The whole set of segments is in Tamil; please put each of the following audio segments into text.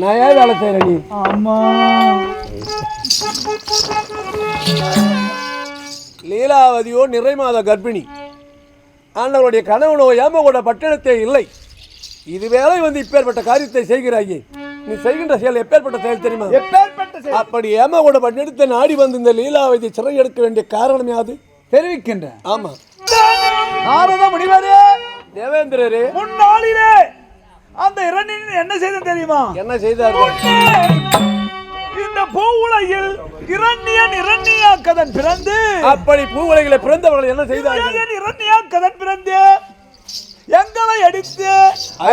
நான் ஏன் வேலை செய்யறேன் நீ. லீலாவதியோ நிறைமாத கர்ப்பிணி. ஆண்டவருடைய கணவனோ ஏமகோட பட்டணத்தே இல்லை. இது வேலை வந்து இப்பேற்பட்ட காரியத்தை செய்கிறாயே. நீ செய்கின்ற செயல் எப்பேற்பட்ட செயல் தெரியுமா? எப்பேற்பட்ட அப்படி ஏமகோட பட்டணத்தை நாடி வந்து இந்த லீலாவதி சிறை எடுக்க வேண்டிய காரணம் யாது? தெரிவிக்கின்றேன். ஆமா. நாரத முனிவரே! தேவேந்திரரே. முன்னாளிலே அந்த இரண்டின் என்ன செய்த தெரியுமா? என்ன செய்தார்கள் இந்த பூ உலகில் இரண்யன் இரண்யாக்கதன் பிறந்து அப்படி பூவுலகில பிறந்தவர்கள் என்ன செய்தார்கள்? இரண்யன் இரண்யாக்கதன் பிறந்து எங்களை அடித்து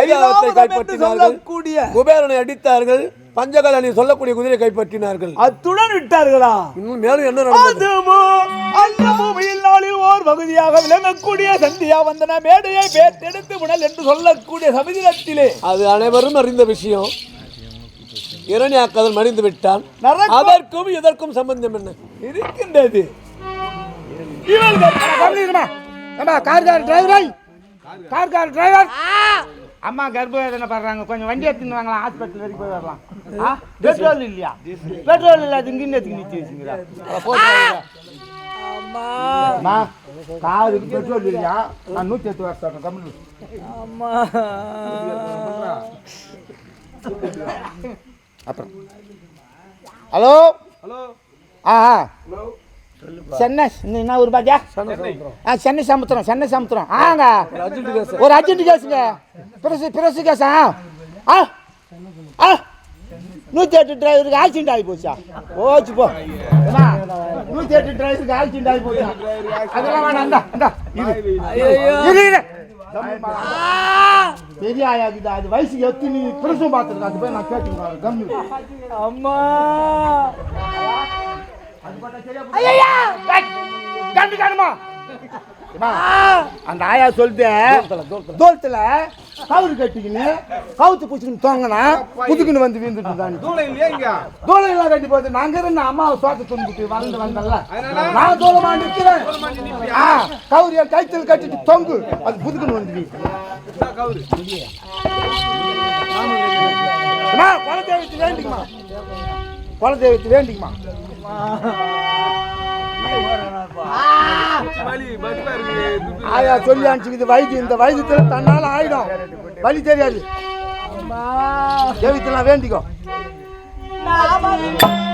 ஐராவத்தை கைப்பற்றினார்கள். சொல்லக்கூடிய குபேரனை அடித்தார்கள். பஞ்சகலனை சொல்லக்கூடிய குதிரை கைப்பற்றினார்கள். அத்துடன் விட்டார்களா? இன்னும் மேலும் என்ன நடந்தது? பகுதியாக விளங்கக்கூடிய சந்தியா வந்தன மேடையை பேத்தெடுத்து விடல் என்று சொல்லக்கூடிய சமுதிரத்திலே அது அனைவரும் அறிந்த விஷயம். இரணியாக்கதன் மறிந்து விட்டான். அதற்கும் இதற்கும் சம்பந்தம் என்ன? இருக்கின்றது. கார்கார் டிரைவர் கார்கார் டிரைவர் அம்மா கர்ப்பவேதனை படுறாங்க. கொஞ்சம் வண்டி எடுத்துன்னு வாங்கலாம் ஹாஸ்பிட்டல் வரைக்கும் போய் வரலாம். பெட்ரோல் இல்லையா? பெட்ரோல் இல்லை அது இங்கே எடுத்துக்கு நிறுத்தி வச்சுங்கிறா அம்மா காருக்கு பெட்ரோல் இல்லையா? நான் நூற்றி எட்டு வருஷம் சொல்கிறேன் கம்மி அப்புறம். ஹலோ? ஹலோ. ஆ சென்னை என்ன ஊர் பாத்தியா? ஆ சென்னை சமுத்திரம் சென்னை சமுத்திரம். ஆங்க. ஒரு அர்ஜென்ட் கேஸுங்க. பிரசு பிரசு கேஸா? ஆ. ஆ. நூற்றி எட்டு டிரைவருக்கு ஆக்சிடென்ட் ஆகி போச்சா போச்சு போ? நூற்றி எட்டு டிரைவருக்கு ஆக்சிடென்ட் ஆகி போச்சா அதெல்லாம் வேணாம். பெரிய ஆயாக்குது அது வயசுக்கு எத்தி நீ பிரசவம் பார்த்துருக்க அது போய் நான் கேட்டுக்கிறேன் கம்மி. அம்மா. அந்த ஆயா சொல்லுது தோலத்துல கவுரு கட்டிக்கின்னு கவுத்து பூச்சிக்கின்னு தோங்கினா புதுக்குன்னு வந்து வீந்துட்டு தான் தூளை இல்லையா இங்க? தோலை எல்லாம் கட்டி போகுது. நாங்க இருந்த அம்மாவை தோட்ட துணிட்டு வளர்ந்து வந்தல நான் தோலமா நிற்கிறேன் ஆ கவுரிய கைத்தில் கட்டிட்டு தொங்கு. அது புதுக்குன்னு வந்து வீ. அம்மா, குலதெய்வத்தை வேண்டிக்குமா? குலதெய்வத்தை வேண்டிக்குமா? ஆயா சொல்லி அனுப்பிச்சுக்குது. வயது இந்த வயதுல தன்னால ஆயிடும். வழி தெரியாது. தெய்வத்தெல்லாம் வேண்டிக்கோ. நான்